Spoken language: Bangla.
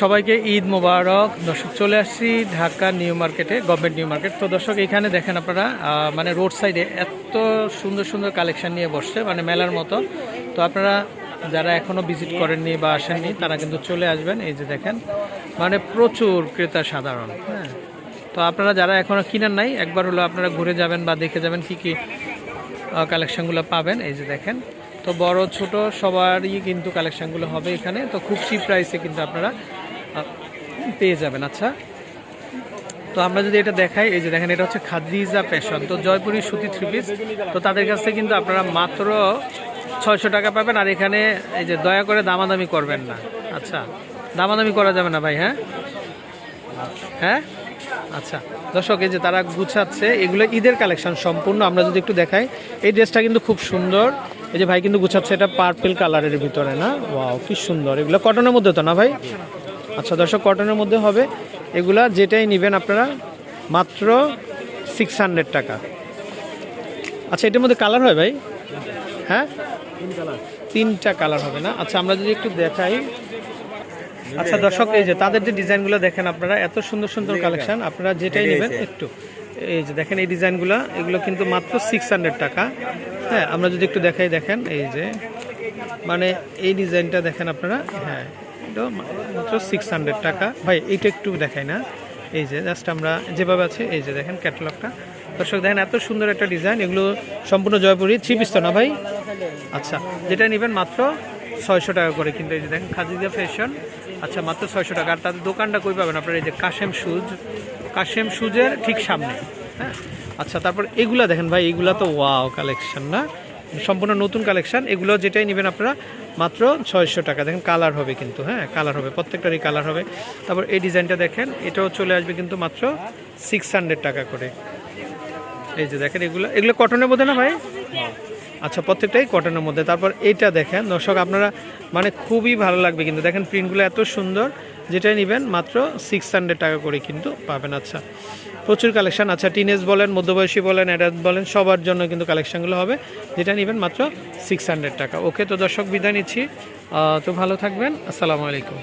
সবাইকে ঈদ মোবারক। দর্শক, চলে আসছি ঢাকা নিউ মার্কেটে, গভর্নমেন্ট নিউ মার্কেট। তো দর্শক, এখানে দেখেন আপনারা মানে রোড সাইডে এত সুন্দর সুন্দর কালেকশন নিয়ে বসছে মানে মেলার মতো। তো আপনারা যারা এখনও ভিজিট করেননি বা আসেননি, তারা কিন্তু চলে আসবেন। এই যে দেখেন মানে প্রচুর ক্রেতা সাধারণ হ্যাঁ। তো আপনারা যারা এখনও কিনেন নাই, একবার হলো আপনারা ঘুরে যাবেন বা দেখে যাবেন কি কি কালেকশনগুলো পাবেন। এই যে দেখেন, তো বড় ছোট সবারই কিন্তু কালেকশানগুলো হবে এখানে। তো খুব চিপ প্রাইসে কিন্তু আপনারা পেয়ে যাবেন আচ্ছা। তো আমরা যদি এটা দেখাই, এই যে দেখেন, এটা হচ্ছে খাদিজা প্যাশন তো জয়পুরি সুতি থ্রি পিস তো তাদের কাছ থেকে কিন্তু আপনারা মাত্র ছয়শো টাকা পাবেন, আর এখানে এই যে দয়া করে দামাদামি করবেন না। আচ্ছা দামাদামি করা যাবে না ভাই হ্যাঁ? হ্যাঁ? আচ্ছা দর্শক, এই যে তারা গুছাচ্ছে, এগুলো ঈদের কালেকশন সম্পূর্ণ। আমরা যদি একটু দেখাই, এই ড্রেসটা কিন্তু খুব সুন্দর। এই যে ভাই কিন্তু গুছাচ্ছে, এটা পার্পল কালারের ভিতরে, না? ওয়াও কি সুন্দর। এগুলো কটনের মধ্যে তো না ভাই? আচ্ছা দর্শক কটনের মধ্যে হবে। এগুলা যেটাই নেবেন আপনারা মাত্র সিক্স হান্ড্রেড টাকা। আচ্ছা এটার মধ্যে কালার হয় ভাই? হ্যাঁ? তিনটা কালার হবে না? আচ্ছা আমরা যদি একটু দেখাই। আচ্ছা দর্শক এই যে তাদের যে ডিজাইনগুলো দেখেন আপনারা এত সুন্দর সুন্দর কালেকশন আপনারা যেটাই নেবেন একটু। এই যে দেখেন এই ডিজাইনগুলো এগুলো কিন্তু মাত্র সিক্স হান্ড্রেড টাকা। হ্যাঁ আমরা যদি একটু দেখাই দেখেন এই যে। মানে এই ডিজাইনটা দেখেন আপনারা হ্যাঁ। এটা মাত্র সিক্স হান্ড্রেড টাকা। ভাই, এইটা একটু দেখাই না। এই যে জাস্ট আমরা যেভাবে আছে, এই যে দেখেন ক্যাটালগটা দর্শক, দেখেন এত সুন্দর একটা ডিজাইন এগুলো সম্পূর্ণ জয়পুরি থ্রি পিস তো না ভাই? আচ্ছা যেটা নেবেন মাত্র ছয়শো টাকা করে। কিন্তু এই যে দেখেন খাদিজা ফ্যাশন আচ্ছা মাত্র ছয়শো টাকা। আর তাদের দোকানটা কই পাবেন আপনার? এই যে কাশেম সুজ কাশেম সুজের ঠিক সামনে। হ্যাঁ? আচ্ছা তারপর এগুলা দেখেন ভাই, এগুলা তো ওয়াও কালেকশন না? সম্পূর্ণ নতুন কালেকশান। এগুলো যেটাই নেবেন আপনারা, মাত্র ছয়শো টাকা। দেখেন কালার হবে কিন্তু হ্যাঁ কালার হবে, প্রত্যেকটারই কালার হবে। তারপর এই ডিজাইনটা দেখেন, এটাও চলে আসবে কিন্তু মাত্র সিক্স হান্ড্রেড টাকা করে। এই যে দেখেন এগুলো এগুলো কটনের মধ্যে না ভাই? আচ্ছা প্রত্যেকটাই কটনের মধ্যে। তারপর এইটা দেখেন, দর্শক আপনারা মানে খুবই ভালো লাগবে কিন্তু। দেখেন প্রিন্টগুলো এত সুন্দর যেটাই নেবেন, মাত্র সিক্স হান্ড্রেড টাকা করে কিন্তু পাবেন। আচ্ছা প্রচুর কালেকশান আচ্ছা টিনেজ বলেন, মধ্যবয়সী বলেন অ্যাডাল্ট বলেন, সবার জন্য কিন্তু কালেকশানগুলো হবে। যেটা নেবেন মাত্র সিক্স হান্ড্রেড টাকা। ওকে তো দর্শক, বিদায় নিচ্ছি। তো ভালো থাকবেন। আসসালামু আলাইকুম।